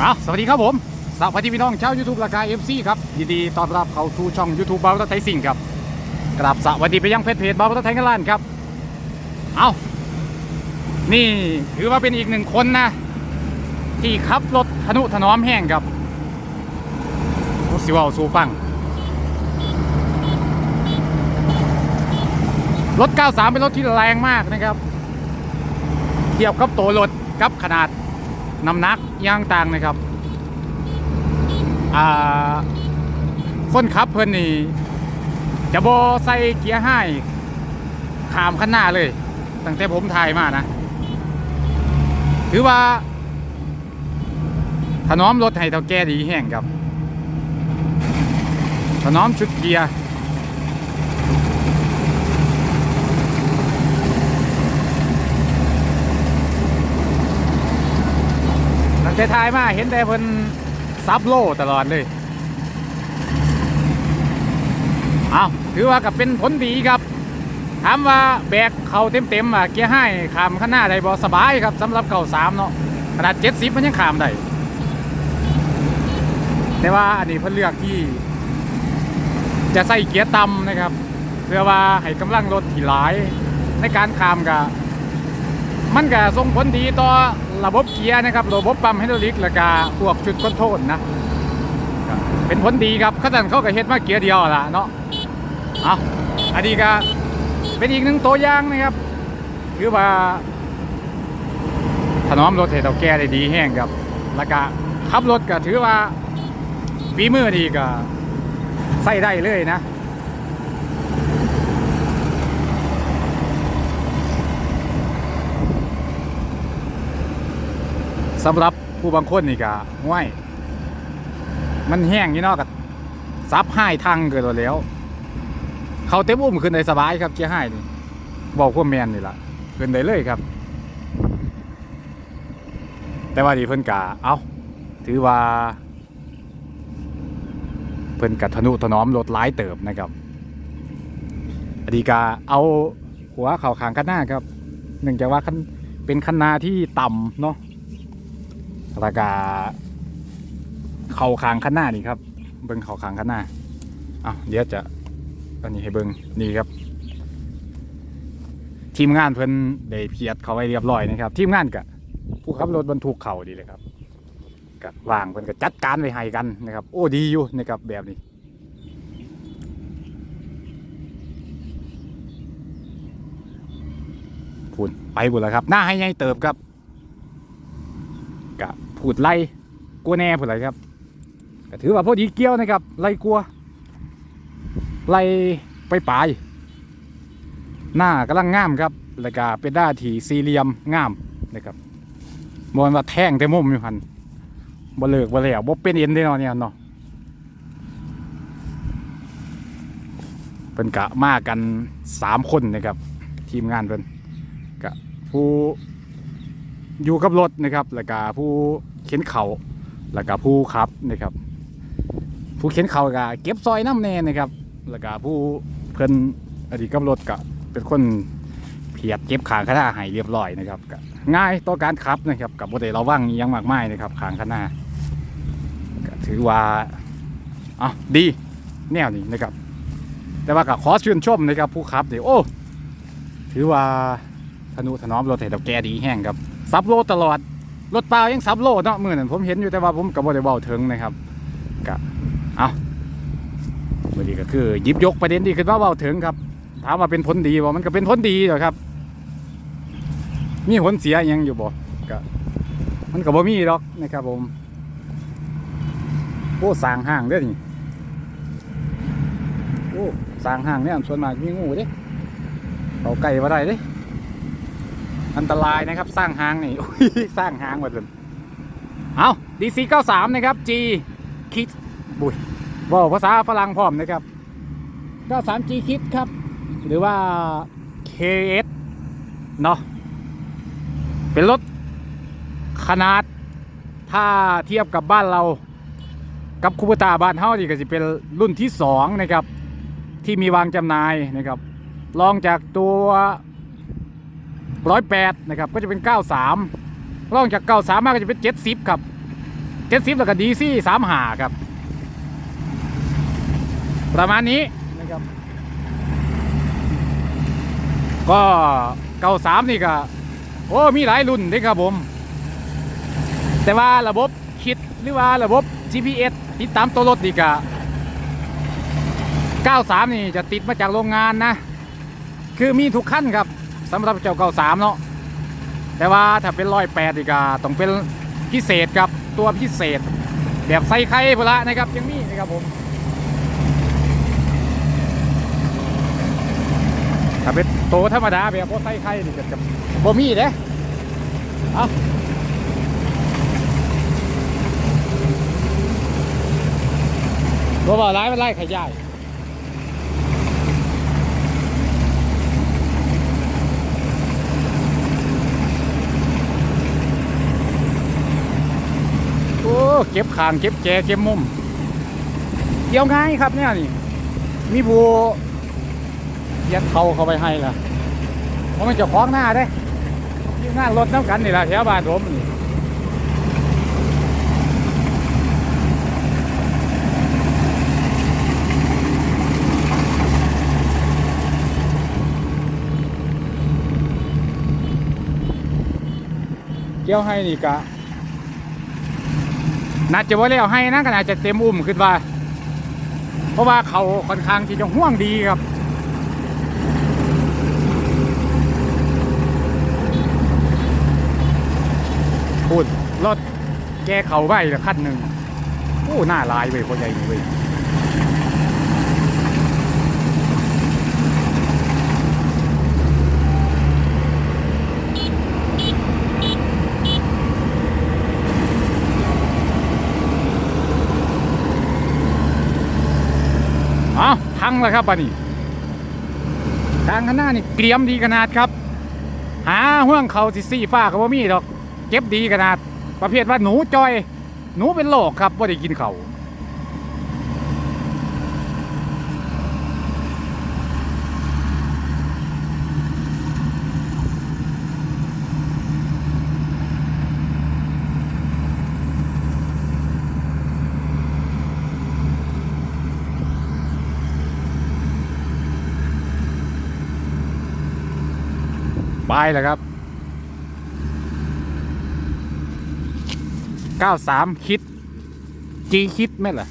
เอาสวัสดีครับผมสวัสดีพี่น้องชาว YouTube ราคา FC ครับยินดีต้อนรับเข้าสู่ช่อง YouTube บาร์ตไทยสิงห์ครับกราบสวัสดีไปยังเพจเพจบาร์ตไทยกันล้านครับเอานี่ถือว่าเป็นอีกหนึ่งคนนะ ที่ขับรถทนุถนอมแห้งครับรถสิเวาสูฟังรถ 93 เป็นรถที่แรงมากนะครับ เทียบกับตัวรถกับขนาด น้ำหนักย่างต่างนะครับคนขับเพิ่นนี่จะโบใส่เกียร์ให้ขามข้างหน้าเลย ตั้งแต่ผมถ่ายมานะ ถือว่า ถนอมรถให้เท่าแก่ดีแห้งครับ ถนอมชุดเกียร์ แต่ถ่ายมาเห็นแต่เพิ่นซับโลตลอดเลยเอาถือว่ากับเป็นผลดีครับ ถามว่าแบกเขาเต็มๆอะเกียร์ให้ขามข้างหน้าได้บ่สบายครับสำหรับเก่าสามเนาะขนาดเจ็ดสิบมันยังขามได้แต่ว่าอันนี้เพิ่นเลือกที่จะใส่เกียร์ต่ำนะครับ เพื่อว่าให้กำลังรถที่หลายในการขามกับมันก็ส่งผลดีต่อ ระบบเกียร์นะครับระบบปั๊มไฮดรอลิกและก็พวกชุดคอนโทรลนะเป็นผลดีครับเขาสั่นเขาก็เฮ็ดมาเกียร์เดียวล่ะเนาะเอาอันนี้ก็เป็นอีกหนึ่งตัวอย่างนะครับคือว่าถนอมรถให้เฒ่าแก่ได้ดีแห้งครับ แล้วก็ขับรถก็ถือว่าฝีมือดีก็ใส่ได้เลยนะ สำหรับผู้บางคนนี่ก็ห้วยมันแห้งอยู่เนาะกับซับให้ทางเกินแล้ว เขาเต็มอุ้มขึ้นได้สบายครับเกียร์ให้นี่บอกพวกแมนนี่ล่ะขึ้นได้เลยครับ แต่ว่าดีเพิ่นกะเอาถือว่า เพิ่นกัทนุถนอมรถหลายเติบนะครับอดีกาเอาหัวเข่าขางข้างหน้าครับเนื่องจากว่าคันเป็นคันนาที่ต่ำเนาะ แล้วก็เข่าคางข้างหน้านี่ครับ เบิ้งเข่าคางข้างหน้าอ้าวเดี๋ยวจะอันนี้ให้เบิ้งนี่ครับ ทีมงานเพิ่นได้เพียดเขาไว้เรียบร้อยนะครับ ทีมงานกับผู้ขับรถบรรทุกเข่าดีเลยครับก็วางเพิ่นก็จัดการไว้ให้กันนะครับ โอ้ดีอยู่นะครับแบบนี้พูนไปบุญแล้วครับ หน้าให้ใหญ่เติบครับกะ พูดไล่กลัวแน่พูดไรครับก็ถือว่าพอดีเกี้ยวนะครับไล่กลัวไล่ไปปลาย หน้ากำลังงามครับแล้วก็เป็นด้าที่สี่เหลี่ยมงามนะครับมอนว่าแท่งแต่มุมอยู่หันบ่เลิกบ่แล้วบ่เป็นเอ็นได้เนาะเนี่ยเนาะเป็นกะมากันสามคนนะครับ ทีมงานเพิ่นกะผู้อยู่กับรถนะครับ แล้วก็ผู้ เข็นเขาแล้วก็ผู้ขับนะครับ ผู้เข็นเขาก็เก็บซอยน้ำแน่นะครับ แล้วก็ผู้เพิ่นอดีตกับรถก็เป็นคนเพียดเก็บขางข้างหน้าให้เรียบร้อยนะครับง่ายต่อการขับนะครับกับบ่ได้ระวังยังมากมายนะครับขางข้างหน้าก็ถือว่าอะดีแนวนี้นะครับ แต่ว่าก็ขอชื่นชมนะครับผู้ขับนี่โอ้ถือว่าทนุถนอมรถให้เราแกดีแห้งครับซับโลตลอด รถเปล่ายังซับโลดเนาะมือนั้นผมเห็นอยู่แต่ว่าผมกับบ่ได้เบาถึงนะครับก็เอามื่อนี้ก็คือยิบยกประเด็นที่ขึ้นมาเบาถึงครับถามว่าเป็นผลดีบ่มันก็เป็นผลดีเหรอครับ มีผลเสียยังอยู่บ่ก็มันก็บ่มีหรอกนะครับผมโอ้สางห้างเด้อนี่โอ้สางห้างเนี่ยส่วนมากมีงูเด้เขาไก่บ่ได้เด้ อันตรายนะครับสร้างหางนี่สร้างหางมาจนเอา DC 93นะครับ G คิดบุยว่าภาษาฝรั่งพร้อมนะครับ93 G คิดครับ หรือว่า KS เนาะเป็นรถขนาดถ้าเทียบกับบ้านเรากับคูปตาบ้านเฮานี่ก็จะเป็นรุ่นที่2นะครับ ที่มีวางจำหน่ายนะครับรองจากตัว ร้อยแปดนะครับก็จะเป็นเก้าสามร่องจากเก้าสามมาก็จะเป็นเจ็ดสิบครับเจ็ดสิบแล้วก็ดีซี่สามหาครับ ประมาณนี้นะครับ ก็เก้าสามนี่ก็โอ้มีหลายรุ่นด้ครับผม แต่ว่าระบบคิดหรือว่าระบบ GPS ติดตามตัวรถดีกะ93 นี่จะติดมาจากโรงงานนะ คือมีทุกขั้นครับ สำหรับเจ้า93เนาะแต่ว่าถ้าเป็นร้อยแปดดีกาต้องเป็นพิเศษครับตัวพิเศษ แบบใส่ไข่พละนะครับยังมีนะครับผมถ้าเป็นโตธรรมดาแบบบ่ใส่ไข่นี่ก็จะบ่มีเด้เอาตัวบ่อร้ายมันไล่ขยาย เก็บขางเก็บแจเก็บมุมเกี่ยวง่ายครับเนี่ยนี่ มีผู้ยัดเขาเข้าไปให้ล่ะเพราะมันจะคล้องหน้าได้ที่งานรถน้ำกันนี่ล่ะแถวบ้านผมนี่เกี่ยวให้นี่กะ น่าจะว่าแล้วให้นะก็น่าจะเต็มอุ้มขึ้นว่า เพราะว่าเขาค่อนข้างที่จะห่วงดีครับพูดรถแกเขาไปละขั้นหนึ่งโอ้หน้าลายเว้ยพ่อใหญ่เว้ย พังแล้วครับบัดนี้ทางข้างหน้านี่เกรียมดีขนาดครับ หาห่วงเขาสิซี่ฟ้าก็บ่มีดอก เก็บดีขนาด ประเภทว่าหนูจอย หนูเป็นโรคครับว่าได้กินเขาว ไปแล้วครับ 93 คิด จีคิดไหมล่ะ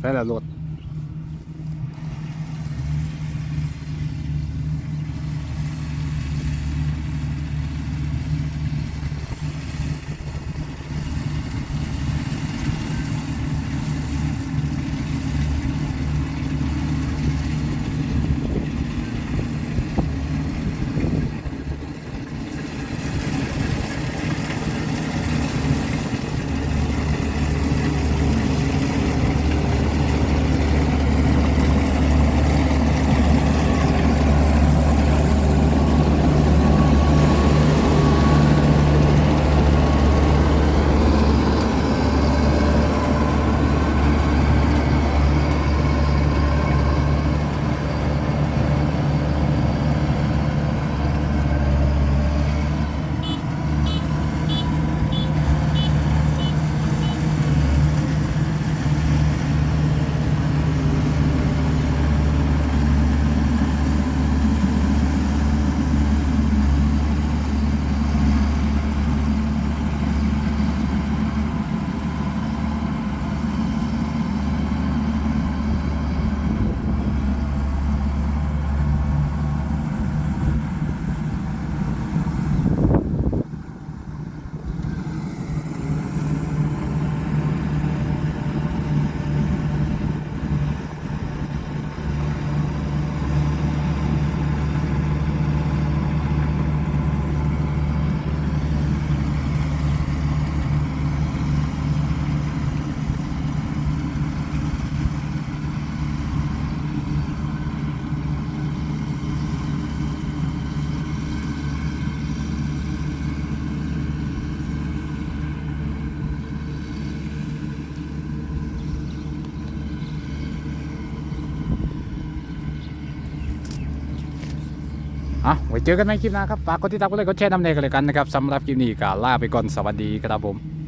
ใช่ละรถ อะไว้เจอกันในคลิปหน้าครับ ฝากกดติดตามกดไลค์กดแชร์น้ำเนยกันเลยกันนะครับสำหรับคลิปนี้ก็ลาไปก่อนสวัสดีครับผม